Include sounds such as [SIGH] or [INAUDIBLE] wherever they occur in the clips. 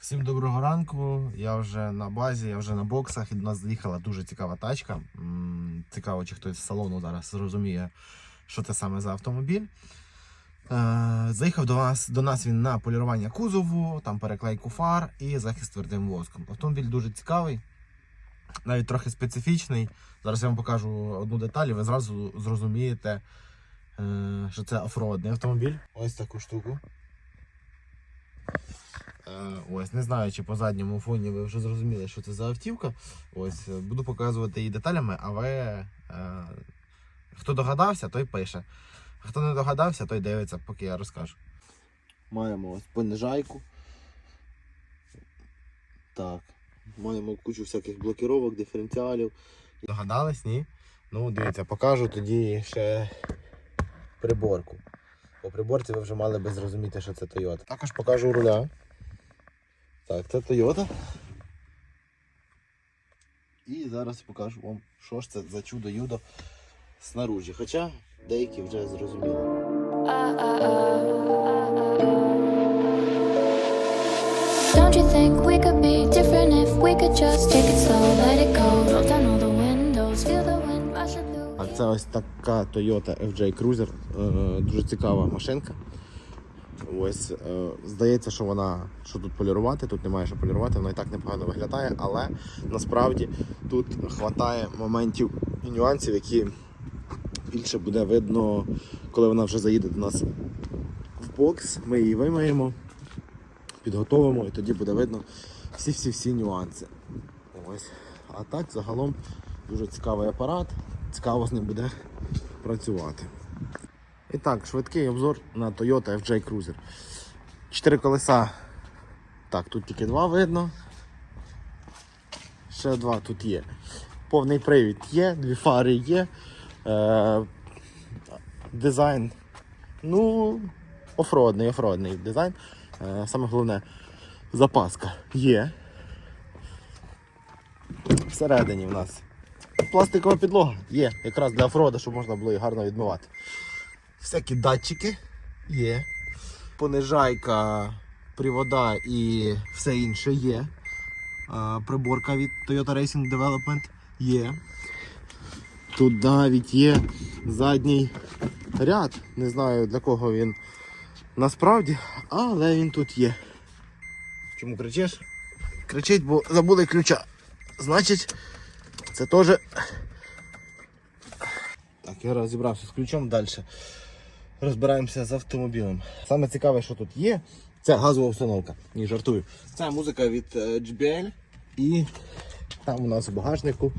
Всім доброго ранку. Я вже на базі, я вже на боксах і до нас заїхала дуже цікава тачка. Цікаво, чи хтось з салону зараз зрозуміє, що це саме за автомобіль. Е, Заїхав до нас, до нас він на полірування кузову, там переклейку фар і захист твердим воском. Автомобіль дуже цікавий, навіть трохи специфічний. Зараз я вам покажу одну деталь, і ви зразу зрозумієте, е, що це офродний автомобіль. Ось таку штуку. Е, Ось, не знаю, чи по задньому фоні ви вже зрозуміли, що це за автівка. Ось, е, буду показувати її деталями, але е, хто догадався, той пише. А хто не догадався, той дивиться, поки я розкажу. Маємо ось понижайку. Так. Маємо кучу всяких блокировок, диференціалів. Догадались, ні? Ну, дивіться, покажу тоді ще приборку. По приборці ви вже мали би зрозуміти, що це Toyota. Також покажу руля. Так, це Toyota. І зараз покажу вам, що ж це за чудо-юдо снаружі. Хоча деякі вже зрозуміли. Don't you think we could be different if we could just take it slow, let it go, roll down all the windows, feel the wind rushing through. А це ось така Toyota FJ Cruiser. Е, Дуже цікава машинка. Ось, е, здається, що вона що тут полірувати, тут немає що полірувати, вона і так непогано виглядає, але насправді тут вистачає моментів і нюансів, які більше буде видно, коли вона вже заїде до нас в бокс. Ми її вимаємо, підготовимо і тоді буде видно всі-всі-всі нюанси. Ось. А так загалом дуже цікавий апарат, цікаво з ним буде працювати. І так, швидкий обзор на Toyota FJ Cruiser. Чотири колеса. Так, тут тільки два видно. Ще два тут є. Повний привід є, дві фари є. Е, дизайн. Ну, офродний, офродний дизайн. Е, саме головне, запаска є. Всередині в нас пластикова підлога є, якраз для офрода, щоб можна було її гарно відмивати. Всякі датчики є. Понижайка, привода і все інше є. А, Приборка від Toyota Racing Development є. Тут навіть є задній ряд. Не знаю для кого він насправді, але він тут є. Чому кричиш? Кричить, бо забули ключа. Значить, це теж. Так, я розібрався з ключом далі. Розбираємося з автомобілем. Саме цікаве, що тут є, це газова установка. Ні, жартую. Це музика від е, JBL. І там у нас у багажнику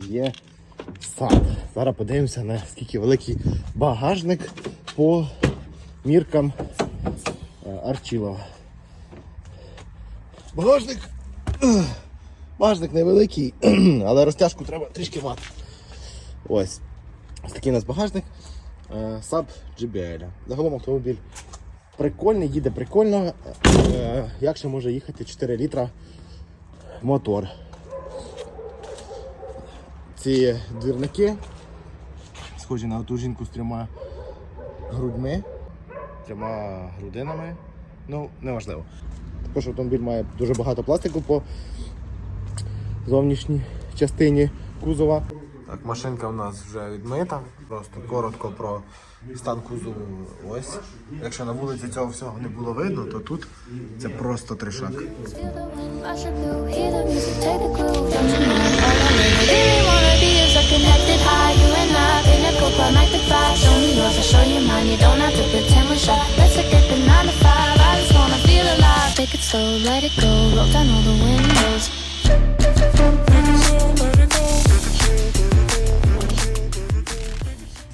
є сад. Зараз подивимося, наскільки великий багажник по міркам е, Арчилова. Багажник. Багажник невеликий, [CLEARS THROAT] але розтяжку треба трішки мати. Ось. Ось такий у нас багажник. Е, Sub GBL. Загалом автомобіль прикольний, їде прикольно. Е, Як ще може їхати 4 літра мотор. Ці двірники схожі на ту жінку з трьома грудьми, трьома грудинами. Ну, неважливо. Також автомобіль має дуже багато пластику по зовнішній частині кузова. Так, машинка у нас вже відмита. Просто коротко про стан кузову. Ось. Якщо на вулиці цього всього не було видно, то тут це просто тришак. The the take the groove. Don't you know all I really wanna be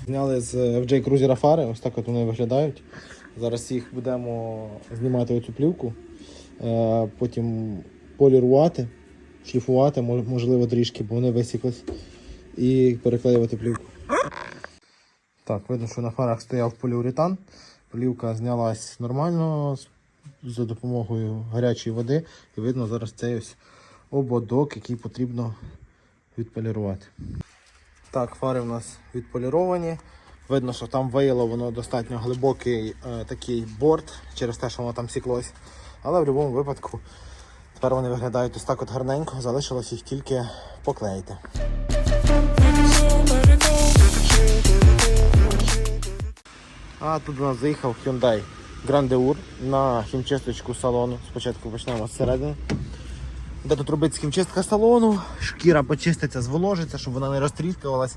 Зняли з FJ Cruiser фари, ось так от вони виглядають. Зараз їх будемо знімати оцю плівку, е, потім полірувати, шліфувати, можливо, трішки, бо вони висіклись, і переклеювати плівку. Так, видно, що на фарах стояв поліуретан. Плівка знялась нормально за допомогою гарячої води. І видно зараз цей ось ободок, який потрібно відполірувати. Так, фари в нас відполіровані. Видно, що там вияло воно достатньо глибокий е, такий борт через те, що воно там сіклось. Але в будь-якому випадку Тепер вони виглядають ось так от гарненько, залишилось їх тільки поклеїти. А тут у нас заїхав Hyundai Grandeur на хімчисточку салону. Спочатку почнемо з середини. Де тут робиться хімчистка салону, шкіра почиститься, зволожиться, щоб вона не розтріскувалась.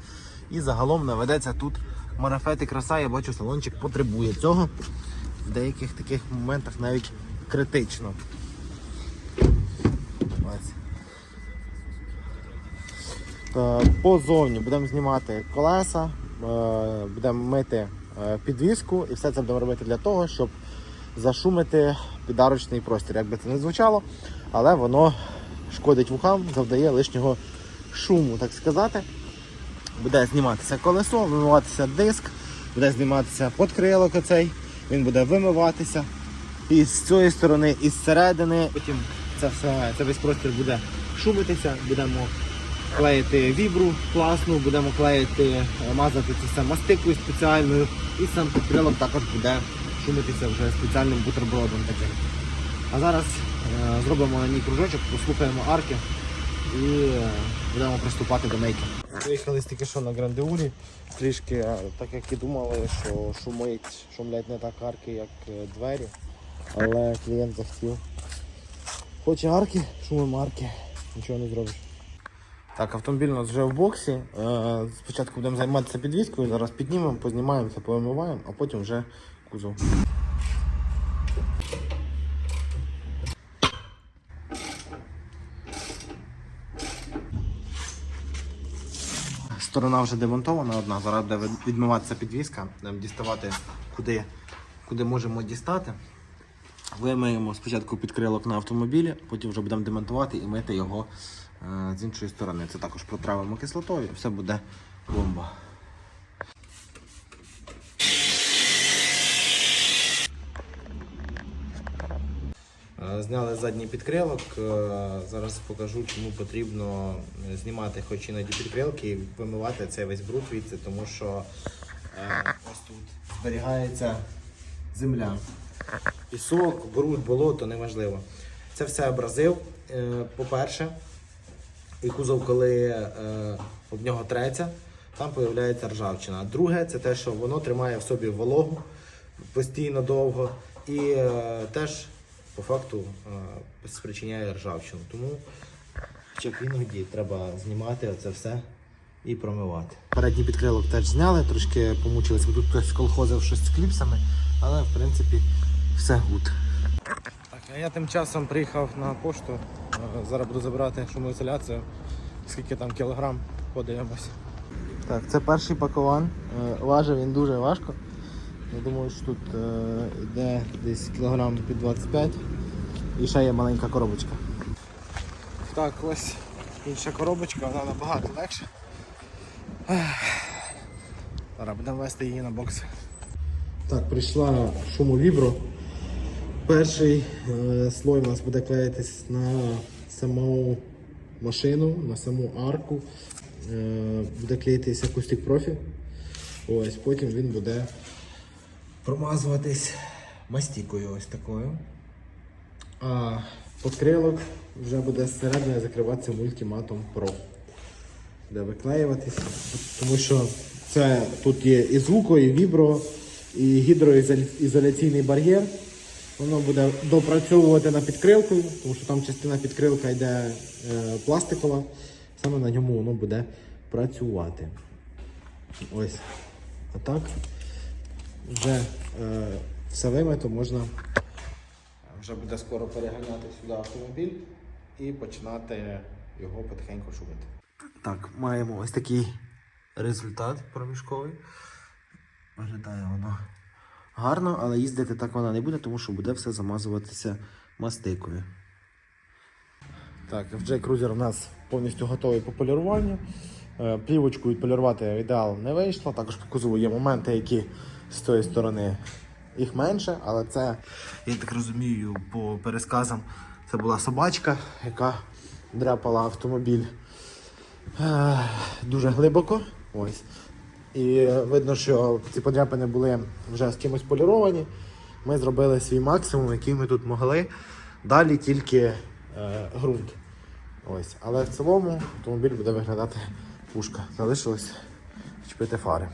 І загалом наведеться тут марафет і краса. Я бачу, салончик потребує цього. В деяких таких моментах навіть критично. Ось. Е, Позовні будемо знімати колеса, е, будемо мити е, підвіску і все це будемо робити для того, щоб зашумити підарочний простір. Як би це не звучало, але воно шкодить вухам, завдає лишнього шуму, так сказати. Буде зніматися колесо, вимиватися диск, буде зніматися подкрилок оцей, він буде вимиватися і з цієї сторони, і з середини. Потім це все, це весь простір буде шумитися, будемо клеїти вібру класну, будемо клеїти, е, мазати це все мастикою спеціальною, і сам підкрилок також буде шумитися вже спеціальним бутербродом таким. А зараз зробимо на ній кружочок, послухаємо арки і е, будемо приступати до мейки. Виїхали тільки що на грандеурі, трішки, е, так як і думали, що шумить, шумлять не так арки, як е, двері. Але клієнт захотів. Хоче арки, шумимо арки, нічого не зробиш. Так, автомобіль у нас вже в боксі. Е, Спочатку будемо займатися підвіскою, зараз піднімемо, познімаємося, повимиваємо, а потім вже кузов. Сторона вже демонтована одна, зараз буде відмиватися підвіска, будемо діставати куди, куди можемо дістати. Вимиємо спочатку підкрилок на автомобілі, потім вже будемо демонтувати і мити його е, з іншої сторони. Це також протравимо кислотою, все буде бомба. Зняли задній підкрилок. Е, Зараз покажу, чому потрібно знімати хоч іноді підкрилки і вимивати цей весь бруд звідси, тому що е, ось тут зберігається земля. Пісок, бруд, болото, неважливо. Це все абразив, е, по-перше. І кузов, коли об нього треться, там з'являється ржавчина. Друге, це те, що воно тримає в собі вологу постійно довго і теж по факту е, спричиняє ржавчину. Тому хоча б іноді треба знімати це все і промивати. Передній підкрилок теж зняли, трошки помучилися, бо тут хтось колхозив щось з кліпсами, але в принципі все гуд. Так, а я тим часом приїхав на пошту. Е, Зараз буду забирати шумоізоляцію. Скільки там кілограм, подивимось. Так, це перший пакован. Е, Важив він дуже важко. Я думаю, що тут е, йде десь кілограм під 25 і ще є маленька коробочка. Так, ось інша коробочка, вона набагато легша. Зараз будемо вести її на бокс. Так, прийшла шумовібро. Перший е, слой у нас буде клеїтись на саму машину, на саму арку. Е, буде клеїтись акустик профі. Ось, потім він буде промазуватись мастікою ось такою. А подкрилок вже буде зсередини закриватися мультиматом Pro. Буде виклеюватись, тому що це тут є і звуко, і вібро, і гідроізоляційний бар'єр. Воно буде допрацьовувати на підкрилку, тому що там частина підкрилка йде е, пластикова, саме на ньому воно буде працювати. Ось. А так вже е, все вимито, можна вже буде скоро переганяти сюди автомобіль і починати його потихеньку шумити. Так, маємо ось такий результат проміжковий. Виглядає воно гарно, але їздити так вона не буде, тому що буде все замазуватися мастикою. Так, FJ Cruiser у нас повністю готовий по поліруванню. Е, Плівочку відполірувати ідеал не вийшло. Також по кузову є моменти, які з тої сторони їх менше, але це, я так розумію, по пересказам, це була собачка, яка дряпала автомобіль е, дуже глибоко. Ось. І видно, що ці подряпини були вже з кимось поліровані. Ми зробили свій максимум, який ми тут могли. Далі тільки е, ґрунт. Ось. Але в цілому автомобіль буде виглядати пушка. Залишилось чіпити фари.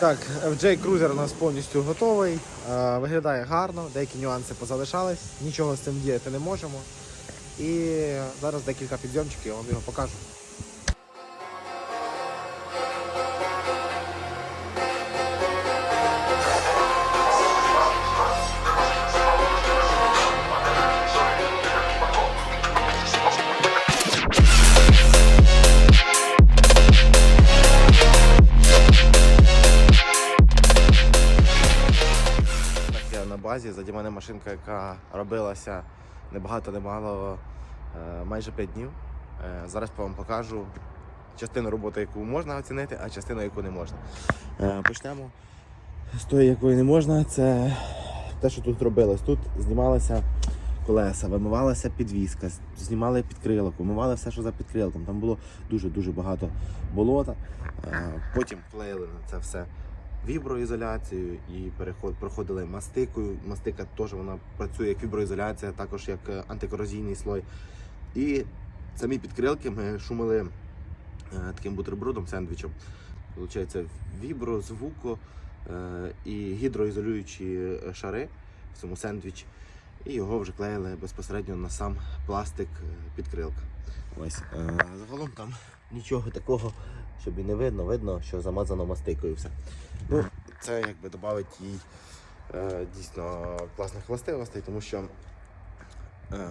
Так, FJ Cruiser у нас повністю готовий. Е, Виглядає гарно, деякі нюанси позалишались, нічого з цим діяти не можемо. І зараз декілька підйомчиків, я вам його покажу. Базі. Заді мене машинка, яка робилася небагато, немало, е, майже 5 днів. Е, Зараз вам покажу частину роботи, яку можна оцінити, а частину, яку не можна. Е, Почнемо з тої, якої не можна. Це те, що тут робилось. Тут знімалися колеса, вимивалася підвіска, знімали підкрилок, вимивали все, що за підкрилком. Там було дуже-дуже багато болота. Потім клеїли на це все віброізоляцію і переход проходили мастикою. Мастика теж вона працює як віброізоляція, також як е, антикорозійний слой. І самі підкрилки ми шумили е, таким бутербродом, сендвічем. Получається вібро, звуко е, і гідроізолюючі шари в цьому сендвічі. І його вже клеїли безпосередньо на сам пластик підкрилка. Ось загалом там нічого такого, щоб і не видно, видно, що замазано мастикою все. Ну, це якби додавить їй е, дійсно класних властивостей, тому що е,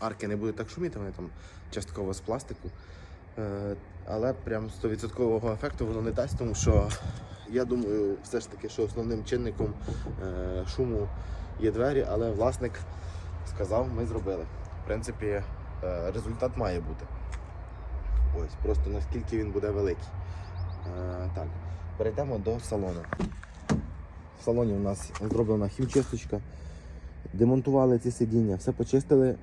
арки не будуть так шуміти, вони там частково з пластику. Е, але прям 100% ефекту воно не дасть, тому що я думаю, все ж таки, що основним чинником е, шуму є двері, але власник сказав, ми зробили. В принципі, е, результат має бути. Ось, просто наскільки він буде великий. Е, так, перейдемо до салону. В салоні у нас зроблена хімчисточка. Демонтували ці сидіння, все почистили,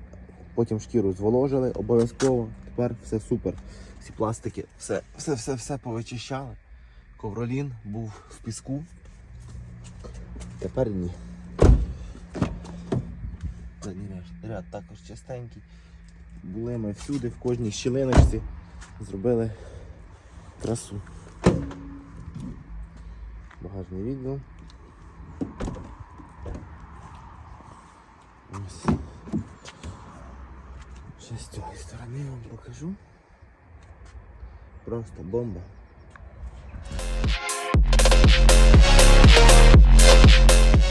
потім шкіру зволожили, обов'язково. Тепер все супер. Всі пластики, все, все, все, все повичищали. Ковролін був в піску. Тепер ні. Ряд також чистенький. Були ми всюди, в кожній щілиночці. Зробили красу. Багажний відділ. Ось. Ще з цієї сторони вам покажу. Просто бомба.